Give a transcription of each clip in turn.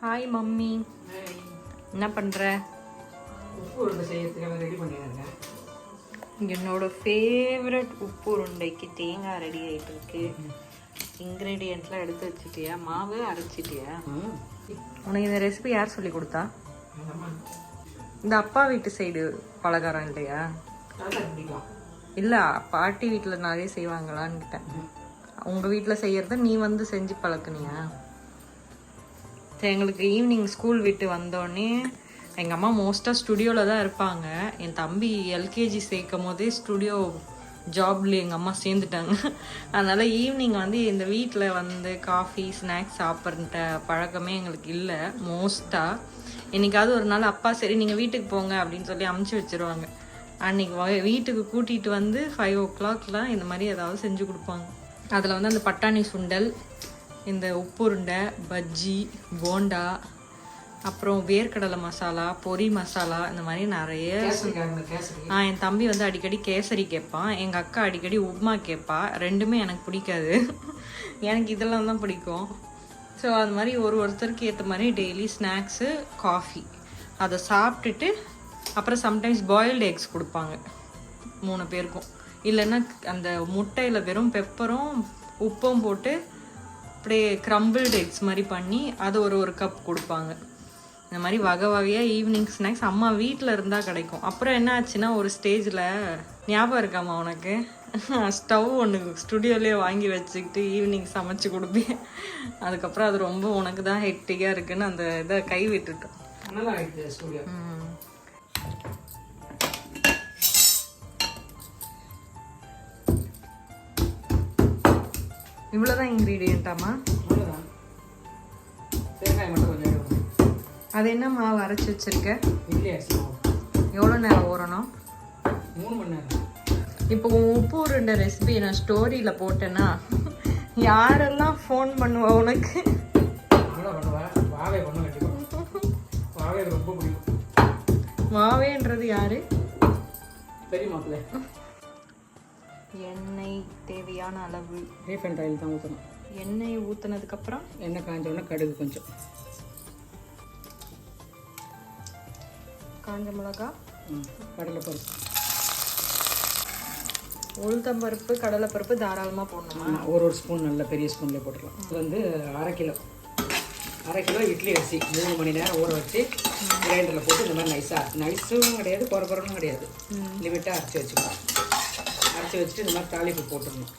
Hi mummy. என்ன பண்ணுற உப்பு உருண்டை செய்யறதுக்காக ரெடி பண்ணிடுறேன் என்னோட ஃபேவரட் உப்பு உருண்டைக்கு தேங்காய் ரெடி ஆகிட்டு இருக்கு. இன்க்ரீடியண்ட்லாம் எடுத்து வச்சிட்டியா? மாவு அரைச்சிட்டியா? உனக்கு இந்த ரெசிபி யார் சொல்லி கொடுத்தா? இந்த அப்பா வீட்டு சைடு பலகாரம் இல்லையா? இல்லை பாட்டி வீட்டில் நிறைய செய்வாங்களான்னு கேட்டேன். உங்கள் வீட்டில் செய்யறத நீ வந்து செஞ்சு பழக்குனியா? எங்களுக்கு ஈவினிங் ஸ்கூல் விட்டு வந்தோடனே எங்கள் அம்மா மோஸ்ட்டாக ஸ்டுடியோவில் தான் இருப்பாங்க. என் தம்பி எல்கேஜி சேர்க்கும் போதே ஸ்டுடியோ ஜாப்ல எங்கள் அம்மா சேர்ந்துட்டாங்க. அதனால் ஈவினிங் வந்து இந்த வீட்டில் வந்து காஃபி ஸ்நாக்ஸ் சாப்பிட்ற பழக்கமே எங்களுக்கு இல்லை. மோஸ்ட்டாக என்னைக்காவது ஒரு நாள் அப்பா சரி நீங்கள் வீட்டுக்கு போங்க அப்படின்னு சொல்லி அமுச்சு வச்சிருவாங்க. அன்னைக்கு வீட்டுக்கு கூட்டிகிட்டு வந்து ஃபைவ் ஓ கிளாக்லாம் இந்த மாதிரி ஏதாவது செஞ்சு கொடுப்பாங்க. அதில் வந்து அந்த பட்டாணி சுண்டல் இந்த உப்புருண்டை பஜ்ஜி போண்டா அப்புறம் வேர்க்கடலை மசாலா பொரி மசாலா இந்த மாதிரி நிறைய ஆ என் தம்பி வந்து அடிக்கடி கேசரி கேட்பான். எங்கள் அக்கா அடிக்கடி உப்மா கேட்பா. ரெண்டுமே எனக்கு பிடிக்காது. எனக்கு இதெல்லாம் தான் பிடிக்கும். ஸோ அது மாதிரி ஒரு ஒருத்தருக்கு ஏற்ற மாதிரி டெய்லி ஸ்நாக்ஸு காஃபி அதை சாப்பிட்டுட்டு அப்புறம் சம்டைம்ஸ் பாயில்டு எக்ஸ் கொடுப்பாங்க. மூணு பேருக்கும். இல்லைன்னா அந்த முட்டையில் வெறும் பெப்பரும் உப்பும் போட்டு அப்படியே க்ரம்பிள்டு எக்ஸ் மாதிரி பண்ணி அது ஒரு ஒரு கப் கொடுப்பாங்க. இந்த மாதிரி வகை வகையாக ஈவினிங் ஸ்நாக்ஸ் அம்மா வீட்டில் இருந்தால் கிடைக்கும். அப்புறம் என்ன ஆச்சுன்னா ஒரு ஸ்டேஜில் ஞாபகம் இருக்காம்மா உனக்கு? ஸ்டவ் ஒன்று ஸ்டுடியோலேயே வாங்கி வச்சுக்கிட்டு ஈவினிங் சமைச்சு கொடுப்பேன். அதுக்கப்புறம் அது ரொம்ப உனக்கு தான் ஹெக்டிக்காக இருக்குன்னு அந்த இதை கை விட்டுட்டோம் இவ்வளோதான் இன்க்ரீடியண்ட்டாமா அது என்ன மாவு அரைச்சி வச்சிருக்க? எவ்வளோ நேரம் ஊறணும்? மூணு மணி நேரம். இப்போ உப்பு உருண்டை ரெசிபி நான் ஸ்டோரியில் போட்டேன்னா யாரெல்லாம் ஃபோன் பண்ணுவா உனக்கு? அவ்வளோ பண்ணுவா. வாவே பண்ண கண்டிப்பாக வாவே ரொம்ப பிடிக்கும். மாவேன்றது யாரு? பெரிய மாப்பிள்ளை. எண்ணெய் தேவையான அளவு. ரீஃபைண்ட் ஆயில் தான் ஊற்றணும் எண்ணெய் ஊற்றுனதுக்கப்புறம் எண்ணெய் காஞ்ச உடனே கடுகு கொஞ்சம். காஞ்ச மிளகா. ம் கடலை பருப்பு உளுத்தம்பருப்பு கடலைப்பருப்பு தாராளமாக போடணுமா? ஒரு ஒரு ஸ்பூன் நல்ல பெரிய ஸ்பூன்லேயே போட்டுக்கலாம். இது வந்து அரை கிலோ. அரை கிலோ இட்லி அரிசி. மூணு மணி நேரம் ஊற வச்சு கிரைண்டரில் போட்டு இந்த மாதிரி நைஸாக நைஸும் கிடையாது குறை குறைனும் கிடையாது. லிமிட்டாக அரைச்சி வச்சுக்கலாம். அரைச்சி வச்சுட்டு இந்த மாதிரி தாளிப்பு போட்டுடணும்.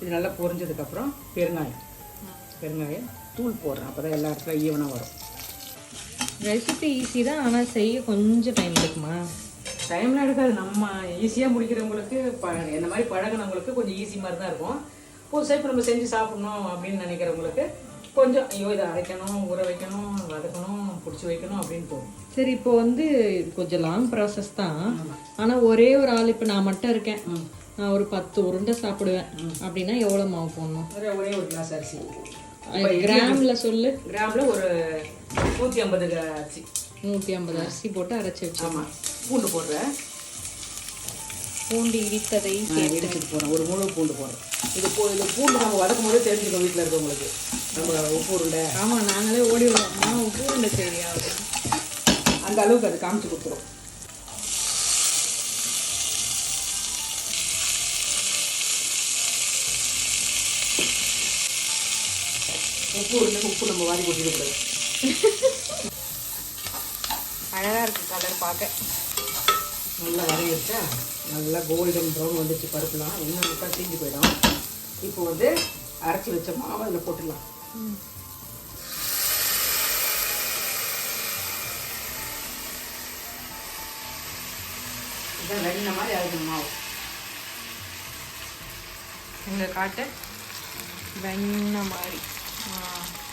இது நல்லா பொரிஞ்சதுக்கப்புறம் பெருங்காயம். பெருங்காயம் தூள் போடுறேன். அப்போ தான் எல்லா இடத்துல ஈவனாக வரும். ரெசிபி ஈஸி தான் ஆனால் செய்ய கொஞ்சம் டைம் எடுக்குமா? டைம்லாம் எடுக்காது. நம்ம ஈஸியாக முடிக்கிறவங்களுக்கு ப இந்த மாதிரி பழகினவங்களுக்கு கொஞ்சம் ஈஸி மாதிரி தான் இருக்கும். புதுசாக இப்போ நம்ம செஞ்சு சாப்பிடணும் அப்படின்னு நினைக்கிறவங்களுக்கு கொஞ்சம் ஐயோ இதை அரைக்கணும் ஊற வைக்கணும் வதக்கணும் பிடிச்சி வைக்கணும் அப்படின்னு தோணும் சரி இப்போ வந்து கொஞ்சம் லாங் ப்ராசஸ் தான். ஆனால் ஒரே ஒரு ஆள் இப்போ நான் மட்டும் இருக்கேன். நான் ஒரு பத்து உருண்டை சாப்பிடுவேன். அப்படின்னா எவ்வளோ மாவு போடணும்? ஒரே ஒரே கிளாஸ் அரிசி. கிராமில் சொல்லு. கிராமில் ஒரு நூற்றி ஐம்பது அரிசி. நூற்றி ஐம்பது அரிசி போட்டு அரைச்சி வச்சு ஆமாம் பூண்டு போடுறேன். பூண்டு இடித்ததை எடுத்துட்டு போகிறேன் ஒரு முழு பூண்டு போடுறேன். இது பூ இது பூண்டு நம்ம வதக்கும் போதே தெரிஞ்சுக்கணும் வீட்டில் இருக்கவங்களுக்கு. நம்ம உப்பு உருண்டை. ஆமாம் நாங்களே ஓடி வருவோம் பூண்டு தெரியாது அந்த அளவுக்கு அது காமிச்சு கொடுத்துரும். உப்பு உருண்டை உப்பு நம்ம வாரி கொட்டிடக்கூடாது அழகாக இருக்குது கலர் பார்க்க. நல்லா வதங்கி வச்சா நல்லா கோல்டன் ப்ரௌன் வந்துச்சு பருப்புலாம் இன்னும் விட்டா தீஞ்சு போயிடும். இப்போ வந்து அரைச்சி வச்ச மாவை அதில் போட்டுடலாம். இதான் வெண்ணெய் மாதிரி அரைக்கணும் மாவு. இங்கே காட்டு வெண்ணெய் மாதிரி.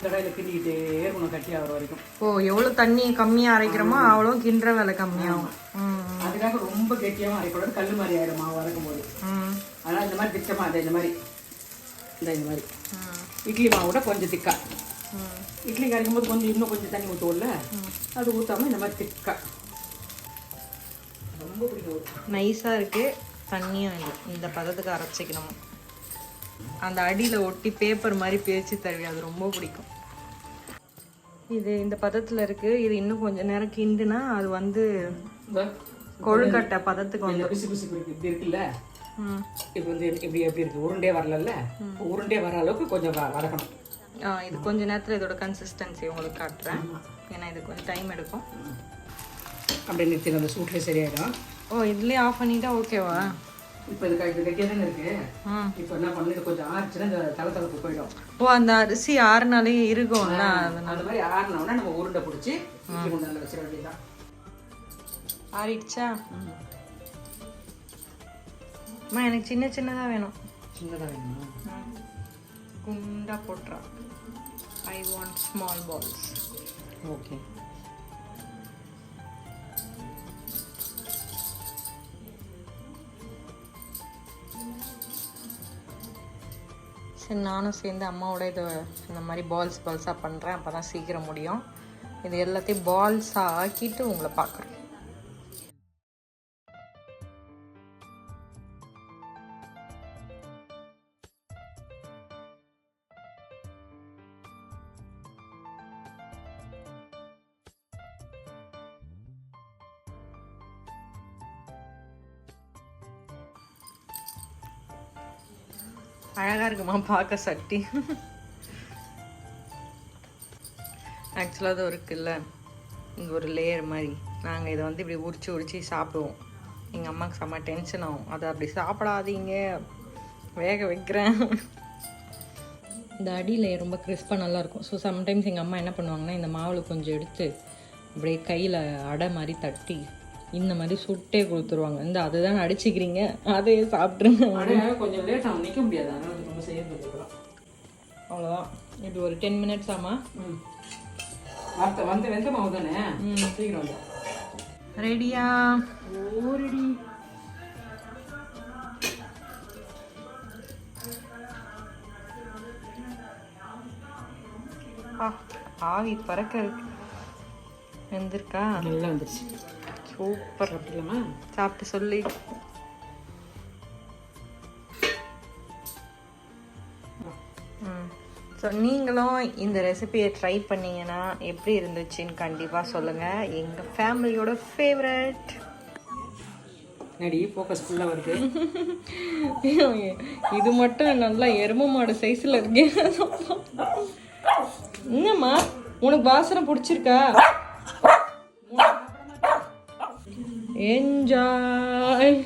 கடையில் கிண்டிக்கிட்டே இருக்கணும் கட்டி ஆகிற வரைக்கும். ஓ எவ்வளோ தண்ணி கம்மியாக அரைக்கிறோமோ அவ்வளோ கிண்டுற வேலை கம்மியாகும் அதுக்காக ரொம்ப கெட்டியாகவும் அரைக்கூடாது கல் மாதிரி ஆயிடும் மாவு வதக்கும் போது அதனால் இந்த மாதிரி திட்டமாக அதை இந்த மாதிரி. இந்த இந்த மாதிரி. இட்லி மாவு கூட கொஞ்சம் திக்கா. இட்லி கரைக்கும் போது கொஞ்சம் இன்னும் கொஞ்சம் தண்ணி ஊற்றுவோம்ல அது ஊற்றாம இந்த மாதிரி திக்கா. ரொம்ப பிடிக்கும். நைஸாக இருக்குது தண்ணியும் இல்லை இந்த பதத்துக்கு அரைச்சிக்கணும். அந்த அடியில் ஒட்டி பேப்பர் மாதிரி பிரித்து தருவி அது ரொம்ப பிடிக்கும். இது இந்த பதத்தில் இருக்கு. இது இன்னும் கொஞ்ச நேரம் கிண்டுனா அது வந்து கொழுக்கட்டை பதத்துக்கு வந்து பிசு பிசு இப்படி இருக்குல்ல. இப்போ வந்து இப்படி எப்படி இருக்கு? உருண்டே வரலல்ல? உருண்டே வர அளவுக்கு கொஞ்சம் வதக்கணும். இது கொஞ்ச நேரத்தில் இதோட கன்சிஸ்டன்சி உங்களுக்கு காட்டுறேன். ஏன்னா இது கொஞ்சம் டைம் எடுக்கும். அப்படியே நிறுத்தி அந்த சூட்லேயே சரியாயிடும். ஓ இதுலேயே ஆஃப் பண்ணிட்டா ஓகேவா இப்போ இது இது கட்டியாக இருக்கு. இப்போ என்ன பண்ணு இது கொஞ்சம் ஆறுச்சுன்னா இந்த தலை தலைப்பு போயிடும். ஓ அந்த அரிசி ஆறுனாலே இருக்கும்ல அந்த மாதிரி ஆறினோடனே நம்ம உருண்டை பிடிச்சி இட்லி குண்டானில் வச்சிட வேண்டியதுதான். ஆறிடுச்சா? அம்மா எனக்கு சின்ன சின்னதாக வேணும். சின்னதாக வேணுமா? குண்டா போட்டுறா. I want small balls okay. சரி நானும் சேர்ந்து அம்மாவோட இதை இந்த மாதிரி பால்ஸ் பால்ஸாக பண்ணுறேன் அப்போ தான் சீக்கிரம் முடியும். இது எல்லாத்தையும் பால்ஸாக ஆக்கிட்டு உங்களை பார்க்குறேன் அழகாக இருக்குமா பார்க்க சட்டி? ஆக்சுவலாக அது இருக்குல்ல இங்கே ஒரு லேயர் மாதிரி. நாங்கள் இதை வந்து இப்படி உரிச்சு உரிச்சு சாப்பிடுவோம். எங்கள் அம்மாவுக்கு செம்ம டென்ஷன் ஆகும். அதை அப்படி சாப்பிடாதீங்க. வேக வைக்கிறேன். இந்த அடியில் ரொம்ப கிறிஸ்பாக நல்லாயிருக்கும் ஸோ சம்டைம்ஸ் எங்கள் அம்மா என்ன பண்ணுவாங்கன்னா இந்த மாவில் கொஞ்சம் எடுத்து அப்படியே கையில் அடை மாதிரி தட்டி இந்த மாதிரி சுட்டே கொடுத்துருவாங்க. இந்த அதுதான் அடிச்சுக்கிறீங்க. அதையே சாப்பிட்ருங்க கொஞ்சம் லேட் ஆகும். நிற்க முடியாது. அதனால ரொம்ப அவ்வளோதான் இப்படி ஒரு டென் மினிட்ஸ் ஆமா? ம். வந்த வந்து மாவு தானே? சீக்கிரம் வந்து. ரெடியா ஓரடி ஆ ஆவி பறக்க இருக்கு வெந்திருக்கா? நல்லா வந்துருச்சு. சூப்பர். சாப்பிட்டு சொல்லி. ஸோ நீங்களும் இந்த ரெசிபியை ட்ரை பண்ணீங்கன்னா எப்படி இருந்துச்சுன்னு கண்டிப்பாக சொல்லுங்கள் எங்கள் ஃபேமிலியோட ஃபேவரட் நடி ஃபோக்கஸ் ஃபுல்லாக வருது? இது மட்டும் நல்லா எரும மாடு சைஸில் இருக்கேன் என்னம்மா உனக்கு வாசனை பிடிச்சிருக்கா? Enjoy!